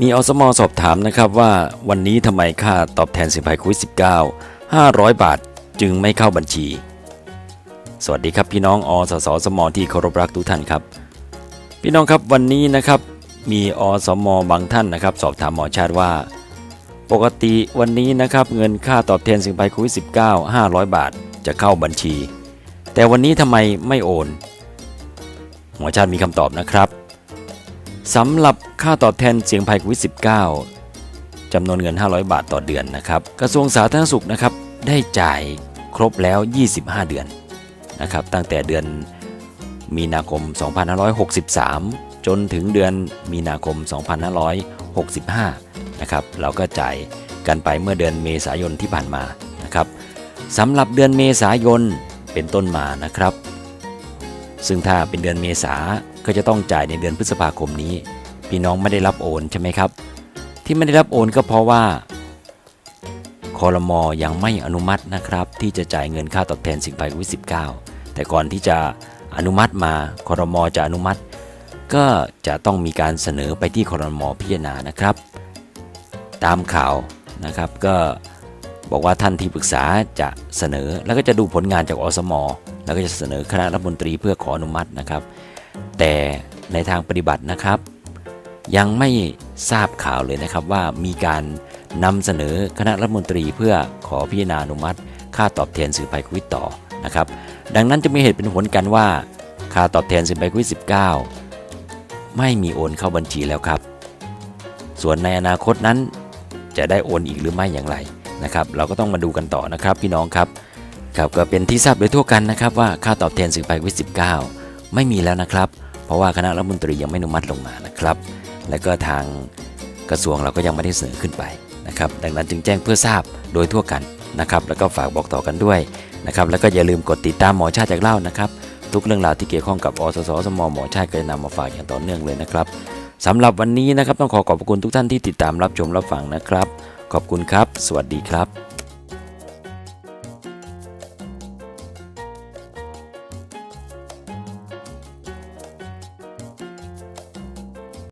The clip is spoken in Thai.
มีอสมสอบถามนะครับว่าวันนี้ทำไมค่าตอบแทนสินภัยโควิด 19 500 บาทจึงไม่เข้าบัญชี สวัสดีครับพี่น้องอสสสมที่เคารพรักทุกท่านครับ พี่น้องครับวันนี้นะครับมีอสมบางท่านนะครับ สอบถามหมอชาติว่า ปกติวันนี้นะครับเงินค่าตอบแทนสินภัยโควิด 19 500 บาทจะเข้าบัญชี แต่วันนี้ทำไมไม่โอน หมอชาติมีคำตอบนะครับสำหรับค่าตอบแทนเสี่ยงภัยโควิด -19 จำนวนเงิน 500 บาทต่อเดือนนะครับ กระทรวงสาธารณสุขนะครับได้จ่ายครบแล้ว 25 เดือนนะครับ ตั้งแต่เดือนมีนาคม 2563 จนถึงเดือนมีนาคม 2565 นะครับ เราก็จ่ายกันไปเมื่อเดือนเมษายนที่ผ่านมานะครับสำหรับเดือนเมษายนเป็นต้นมานะครับ ซึ่งถ้าเป็นเดือนเมษาก็จะต้องจ่ายในเดือนพฤษภาคมนี้ พี่น้องไม่ได้รับโอนใช่ไหมครับ ที่ไม่ได้รับโอนก็เพราะว่าคอรมอยังไม่อนุมัตินะครับ ที่จะจ่ายเงินค่าตอบแทนสิ่งภัยโควิด 19 แต่ก่อนที่จะอนุมัติมาคอรมอจะอนุมัติ ก็จะต้องมีการเสนอไปที่คอรมอพิจารณานะครับ ตามข่าวนะครับก็บอกว่าท่านที่ปรึกษาจะเสนอแล้วก็จะดูผลงานจากอสม แล้วก็จะเสนอคณะรัฐมนตรีเพื่อขออนุมัตินะครับ แต่ในทางปฏิบัตินะครับ ยังไม่ทราบข่าวเลยนะครับว่ามีการนำเสนอคณะรัฐมนตรีเพื่อขอพิจารณาอนุมัติ ค่าตอบแทนสื่อภัยควิดต่อนะครับ ดังนั้นจะมีเหตุเป็นผลกันว่า ค่าตอบแทนสื่อภัยควิด19 ไม่มีโอนเข้าบัญชีแล้วครับ ส่วนในอนาคตนั้นจะได้โอนอีกหรือไม่อย่างไรนะครับ เราก็ต้องมาดูกันต่อนะครับพี่น้องครับ ครับก็เป็นที่ทราบโดยทั่วกันนะครับว่าค่าตอบแทนสิ่งภัยโควิด 19 ไม่มีแล้วนะครับ เพราะว่าคณะรัฐมนตรียังไม่อนุมัติลงมานะครับ และก็ทางกระทรวงเราก็ยังไม่ได้เสนอขึ้นไปนะครับดังนั้นจึงแจ้งเพื่อทราบโดยทั่วกันนะครับ แล้วก็ฝากบอกต่อกันด้วยนะครับแล้วก็อย่าลืมกดติดตามหมอชาติจากเล่านะครับทุกเรื่องราวที่เกี่ยวข้องกับอสสสมหมอชาติก็จะนำมาฝากอย่างต่อเนื่องเลยนะครับสำหรับวันนี้นะครับต้องขอขอบคุณทุกท่านที่ติดตามรับชมรับฟังนะครับ ขอบคุณครับ สวัสดีครับ